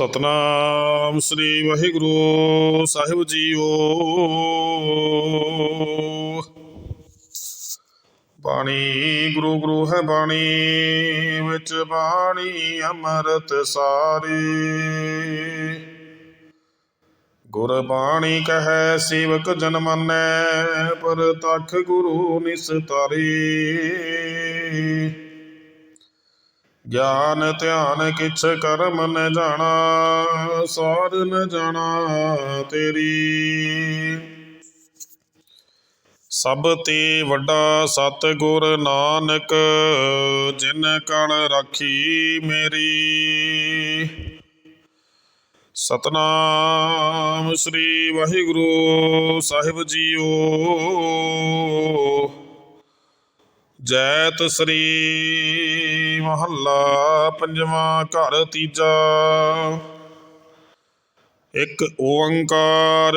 ਸਤਨਾਮ ਸ੍ਰੀ ਵਾਹਿਗੁਰੂ ਸਾਹਿਬ ਜੀਓ। ਬਾਣੀ, ਗੁਰੂ ਗੁਰੂ ਹੈ ਬਾਣੀ, ਵਿੱਚ ਬਾਣੀ ਅੰਮ੍ਰਿਤ ਸਾਰੀ। ਗੁਰ ਬਾਣੀ ਕਹੈ, ਸੇਵਕ ਜਨ ਮੰਨੈ, ਪਰ ਤਖ ਗੁਰੂ ਨਿਸਤਾਰੀ। ਗਿਆਨ ਧਿਆਨ ਕਿਛ ਕਰਮ ਨ ਜਾਣਾ, ਸਾਰ ਨ ਜਾਣਾ ਤੇਰੀ। ਸਭ ਤੇ ਵੱਡਾ ਸਤ ਗੁਰ ਨਾਨਕ, ਜਿਨ ਕਣ ਰਾਖੀ ਮੇਰੀ। ਸਤਨਾਮ ਸ੍ਰੀ ਵਾਹਿਗੁਰੂ ਸਾਹਿਬ ਜੀਓ। ਜੈਤ ਸ੍ਰੀ ਮਹੱਲਾ ਪੰਜਵਾਂ ਘਰ ਤੀਜਾ। ਇੱਕ ਓੰਕਾਰ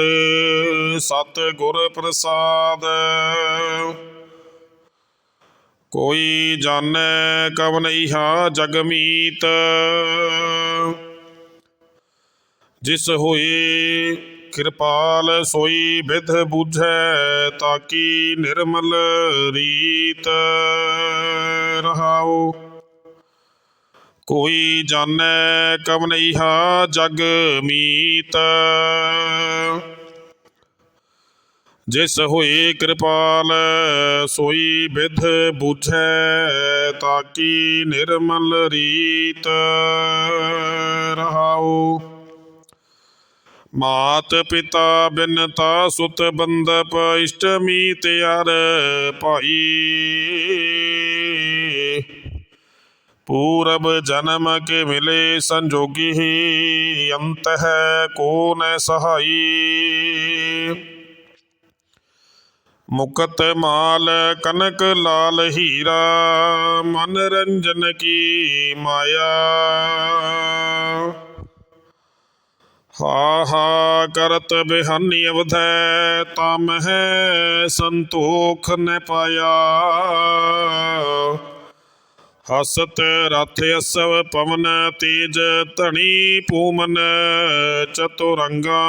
ਸਤ ਗੁਰ ਪ੍ਰਸਾਦ। ਕੋਈ ਜਾਣੈ ਕਵਨਈਹਾ ਜਗ ਜਗਮੀਤ ਜਿਸ ਹੋਈ ਕਿਰਪਾਲ ਸੋਈ ਵਿਧ ਬੁਝੈ ਤਾਕੀ ਨਿਰਮਲ ਰੀਤ ਰਹਾਉ ਕੋਈ ਜਾਣੈ ਕਵਨਈਹਾ ਜਗ ਮੀਤ ਜਿਸ ਹੋਈ ਕਿਰਪਾਲ ਸੋਈ ਵਿਧ ਬੁਝੈ ਤਾਕੀ ਨਿਰਮਲ ਰੀਤ ਰਹਾਉ ਮਾਤ ਪਿਤਾ ਬਿਨਤਾ ਸੁਤ ਬੰਦਪ ਇਸ਼ਟਮੀ ਤਿਆਰ ਭਾਈ ਪੂਰਬ ਜਨਮ ਕੇ ਮਿਲੇ ਸੰਜੋਗੀ ਅੰਤ ਹੈ ਕੋ ਨ ਸਹਾਈ ਮੁਕਤ ਮਾਲ ਕਨਕ ਲਾਲ ਹੀਰਾ ਮਨ ਰੰਜਨ ਕੀ हा करत बेहन्य अवध, तम है संतोख न पाया। हसत रथ असव पवन तेज धनी पूमन चतुरंगा।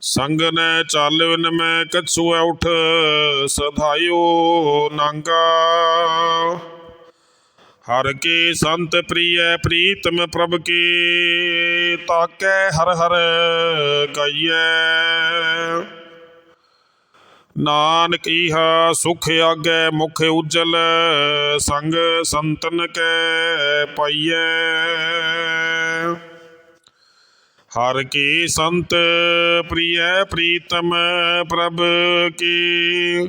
संग न चालन में कछुआ उठ सधायो नंगा। ਹਰ ਕੀ ਸੰਤ ਪ੍ਰੀਐ ਪ੍ਰੀਤਮ ਪ੍ਰਭ ਕੀ ਤਾਕੈ ਹਰ ਹਰ ਗਈਐ ਨਾਨਕ ਇਹਾ ਸੁਖ ਆਗੈ ਮੁਖ ਉਜਲ, ਸੰਗ ਸੰਤਨ ਕੈ ਪਾਈਐ। ਹਰ ਕੀ ਸੰਤ ਪ੍ਰੀਐ ਪ੍ਰੀਤਮ ਪ੍ਰਭ ਕੀ